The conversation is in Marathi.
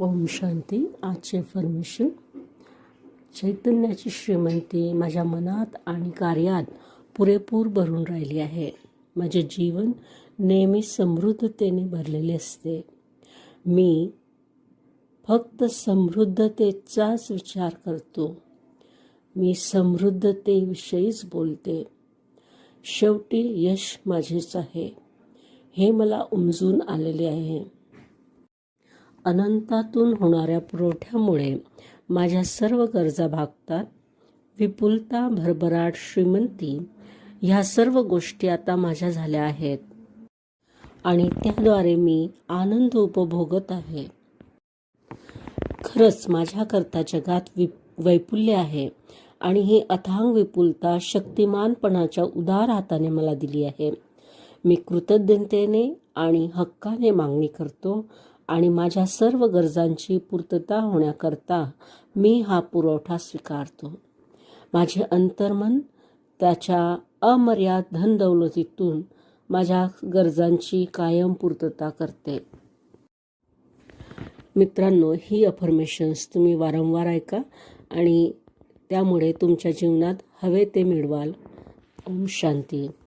ओम शांती. आजचे फर्मेशन चैतन्याची श्रीमंती माझ्या मनात आणि कार्यात पुरेपूर भरून राहिली आहे. माझे जीवन नेहमी समृद्धतेने भरलेले असते. मी फक्त समृद्धतेचाच विचार करतो. मी समृद्धतेविषयीच बोलते. शेवटी यश माझेच आहे. हे मला उमजून आलेले आहे. अनंतातून होणाऱ्या पुरवठ्यामुळे माझ्या सर्व गरजा भागतात. विपुलता भरभराट श्रीमंती ह्या सर्व गोष्टी आता माझ्या झाल्या आहेत. आणि त्याद्वारे मी आनंद उपभोगत आहे. खरंच माझ्याकरता जगात वि वैपुल्य आहे. आणि ही अथांग विपुलता शक्तिमानपणाच्या उदार हाताने मला दिली आहे. मी कृतज्ञतेने आणि हक्काने मागणी करतो. आणि माझ्या सर्व गरजांची पूर्तता होण्याकरता मी हा पुरवठा स्वीकारतो. माझे अंतर्मन त्याच्या अमर्याद धनदौलतीतून माझ्या गरजांची कायम पूर्तता करते. मित्रांनो ही अफर्मेशन्स तुम्ही वारंवार ऐका आणि त्यामुळे तुमच्या जीवनात हवे ते मिळवाल. ओम शांती.